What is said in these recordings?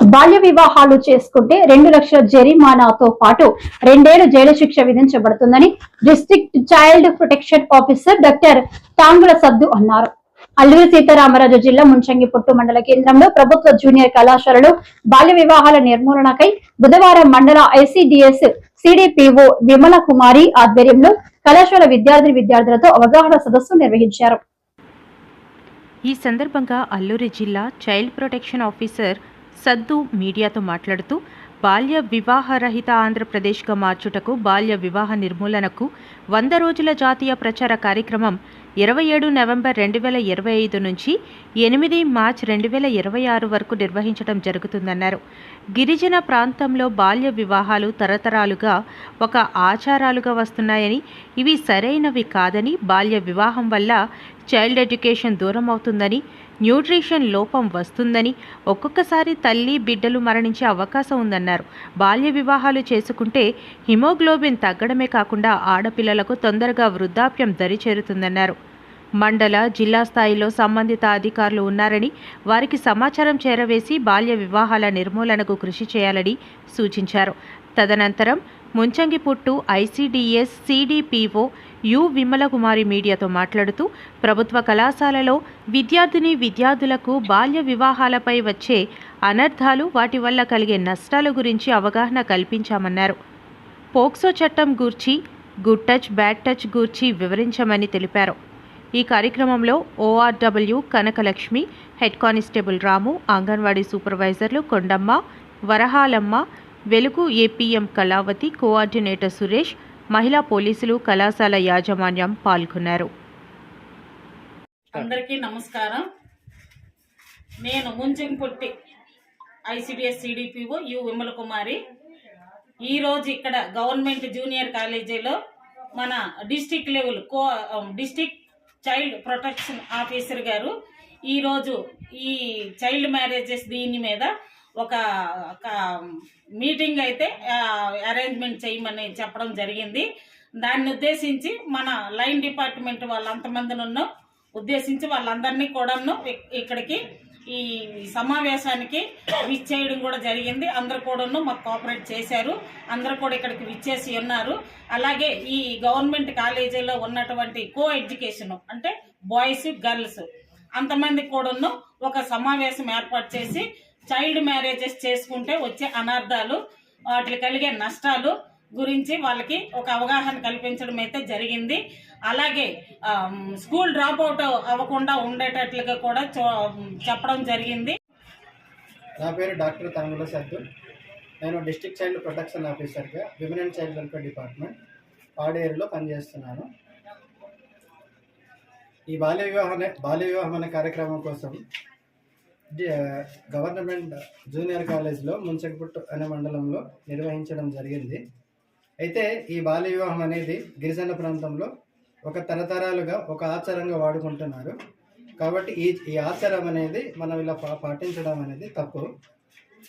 బాల్య వివాహాలు చేసుకుంటే రెండు లక్షల జరిమానాతో పాటు రెండేళ్ళు జైలు శిక్ష విధించబడుతుందని district child protection officer doctor Tangula Saddu అన్నారు. అల్లూరి సీతారామరాజు జిల్లా ముంచంగిపుట్టు మండల కేంద్రంలో ప్రభుత్వ జూనియర్ కళాశాలలో బాల్య వివాహాల నిర్మూలనకై బుధవారం మండల ఐసిడిఎస్ సిడిపిఓ విమల కుమారి ఆధ్వర్యంలో కళాశాల విద్యార్థి విద్యార్థులతో అవగాహన సదస్సు నిర్వహించారు. ఈ సందర్భంగా అల్లూరి జిల్లా చైల్డ్ ప్రొటెక్షన్ ఆఫీసర్ సద్దు మీడియాతో మాట్లాడుతూ బాల్య వివాహరహిత ఆంధ్రప్రదేశ్గా మార్చుటకు బాల్య వివాహ నిర్మూలనకు వంద రోజుల జాతీయ ప్రచార కార్యక్రమం ఇరవై ఏడు నవంబర్ రెండు వేల ఇరవై ఐదు నుంచి ఎనిమిది మార్చ్ రెండు వేల ఇరవై ఆరు వరకు నిర్వహించడం జరుగుతుందన్నారు. గిరిజన ప్రాంతంలో బాల్య వివాహాలు తరతరాలుగా ఒక ఆచారాలుగా వస్తున్నాయని ఇవి సరైనవి కాదని బాల్య వివాహం వల్ల చైల్డ్ ఎడ్యుకేషన్ దూరం అవుతుందని న్యూట్రిషన్ లోపం వస్తుందని ఒక్కొక్కసారి తల్లి బిడ్డలు మరణించే అవకాశం ఉందన్నారు. బాల్య వివాహాలు చేసుకుంటే హిమోగ్లోబిన్ తగ్గడమే కాకుండా ఆడపిల్లలకు తొందరగా వృద్ధాప్యం దరిచేరుతుందన్నారు. మండల జిల్లా స్థాయిలో సంబంధిత అధికారులు ఉన్నారని వారికి సమాచారం చేరవేసి బాల్య వివాహాల నిర్మూలనకు కృషి చేయాలని సూచించారు. తదనంతరం Munchingiputtu ICDS CDPO U Vimalakumari మీడియాతో మాట్లాడుతూ ప్రభుత్వ కళాశాలలో విద్యార్థిని విద్యార్థులకు బాల్య వివాహాలపై వచ్చే అనర్థాలు వాటి వల్ల కలిగే నష్టాల గురించి అవగాహన కల్పించామన్నారు. పోక్సో చట్టం గూర్చి గుడ్ టచ్ బ్యాడ్ టచ్ గూర్చి వివరించమని తెలిపారు. ఈ కార్యక్రమంలో ORW Kanakalakshmi head constable Ramu Anganwadi సూపర్వైజర్లు Kondamma Varahalamma Velugu APM Kalavathi coordinator Suresh మహిళా పోలీసులు కళాశాల యాజమాన్యం పాల్గొన్నారు. అందరికీ నమస్కారం. నేను Munchingiputtu ICDS CDPO U Vimala Kumari ఈరోజు ఇక్కడ గవర్నమెంట్ జూనియర్ కాలేజీలో మన district level co district child protection officer గారు. ఈరోజు ఈ చైల్డ్ మ్యారేజెస్ దీని మీద ఒక మీటింగ్ అయితే అరేంజ్మెంట్ చేయమని చెప్పడం జరిగింది. దాన్ని ఉద్దేశించి మన లైన్ డిపార్ట్మెంట్ వాళ్ళంతమందినున్న ఉద్దేశించి వాళ్ళందరినీ కూడాను ఇక్కడికి ఈ సమావేశానికి విచ్చేయడం కూడా జరిగింది. అందరు కూడాను మాకు కోఆపరేట్ చేశారు. అందరు కూడా ఇక్కడికి విచ్చేసి ఉన్నారు. అలాగే ఈ గవర్నమెంట్ కాలేజీలో ఉన్నటువంటి కో ఎడ్యుకేషన్ అంటే బాయ్స్ గర్ల్స్ అంతమంది కూడాను ఒక సమావేశం ఏర్పాటు చేసి చైల్డ్ మ్యారేజెస్ చేసుకుంటే వచ్చే అనార్థాలు వాటికి కలిగే నష్టాలు గురించి వాళ్ళకి ఒక అవగాహన కల్పించడం అయితే జరిగింది. అలాగే స్కూల్ డ్రాప్ అవుట్ అవ్వకుండా ఉండేటట్లుగా కూడా చో- చెప్పడం జరిగింది. నా పేరు డాక్టర్ తాంగుల సద్దు. నేను డిస్టిక్ చైల్డ్ ప్రొటెక్షన్ ఆఫీసర్గా women and child welfare department పాడేరులో పనిచేస్తున్నాను. ఈ బాల్య వివాహ బాల్య వివాహం అనే కార్యక్రమం కోసం గవర్నమెంట్ జూనియర్ కాలేజ్లో ముంచకపుట్టు అనే మండలంలో నిర్వహించడం జరిగింది. అయితే ఈ బాల్య వివాహం అనేది గిరిజన ప్రాంతంలో ఒక తరతరాలుగా ఒక ఆచారంగా వాడుకుంటున్నారు. కాబట్టి ఈ ఈ ఆచారం అనేది మనం ఇలా పాటించడం అనేది తప్పు.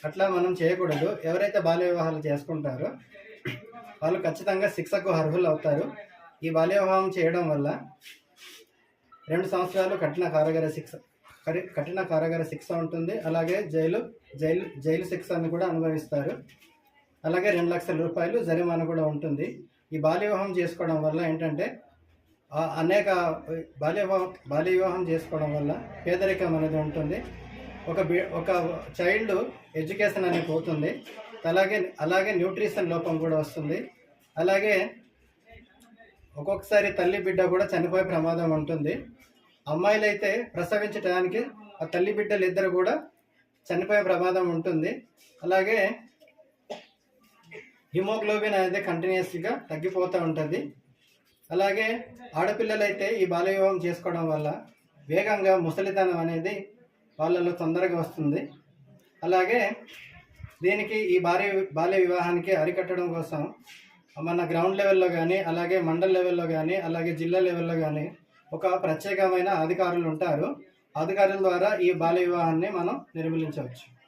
అట్లా మనం చేయకూడదు. ఎవరైతే బాల్య వివాహాలు చేసుకుంటారో వాళ్ళు ఖచ్చితంగా శిక్షకు అర్హులు అవుతారు. ఈ బాల్య వివాహం చేయడం వల్ల రెండు సంవత్సరాలు కఠిన కారాగార శిక్ష కఠిన కారాగార శిక్ష ఉంటుంది. అలాగే జైలు జైలు జైలు శిక్షను కూడా అనుభవిస్తారు. అలాగే రెండు లక్షల రూపాయలు జరిమానా కూడా ఉంటుంది. ఈ బాల్య వివాహం చేసుకోవడం వల్ల ఏంటంటే అనేక బాల్య వివాహం బాల్య వివాహం చేసుకోవడం వల్ల పేదరికం అనేది ఉంటుంది. ఒక బి ఒక చైల్డ్ ఎడ్యుకేషన్ అనేది పోతుంది. అలాగే అలాగే న్యూట్రిషన్ లోపం కూడా వస్తుంది. అలాగే ఒక్కొక్కసారి తల్లి బిడ్డ కూడా చనిపోయే ప్రమాదం ఉంటుంది. అమ్మాయిలు అయితే ప్రసవించడానికి ఆ తల్లి బిడ్డలు ఇద్దరు కూడా చనిపోయే ప్రమాదం ఉంటుంది. అలాగే హిమోగ్లోబిన్ అనేది కంటిన్యూస్గా తగ్గిపోతూ ఉంటుంది. అలాగే ఆడపిల్లలైతే ఈ బాల్య వివాహం చేసుకోవడం వల్ల వేగంగా ముసలితనం అనేది వాళ్ళలో తొందరగా వస్తుంది. అలాగే దీనికి ఈ బాల్య బాల్య వివాహానికి అరికట్టడం కోసం మన గ్రౌండ్ లెవెల్లో కానీ అలాగే మండల్ లెవెల్లో కానీ అలాగే జిల్లా లెవెల్లో కానీ ఒక ప్రత్యేకమైన అధికారులు ఉంటారు. అధికారుల ద్వారా ఈ బాల్య వివాహాన్ని మనం నిర్మూలించవచ్చు.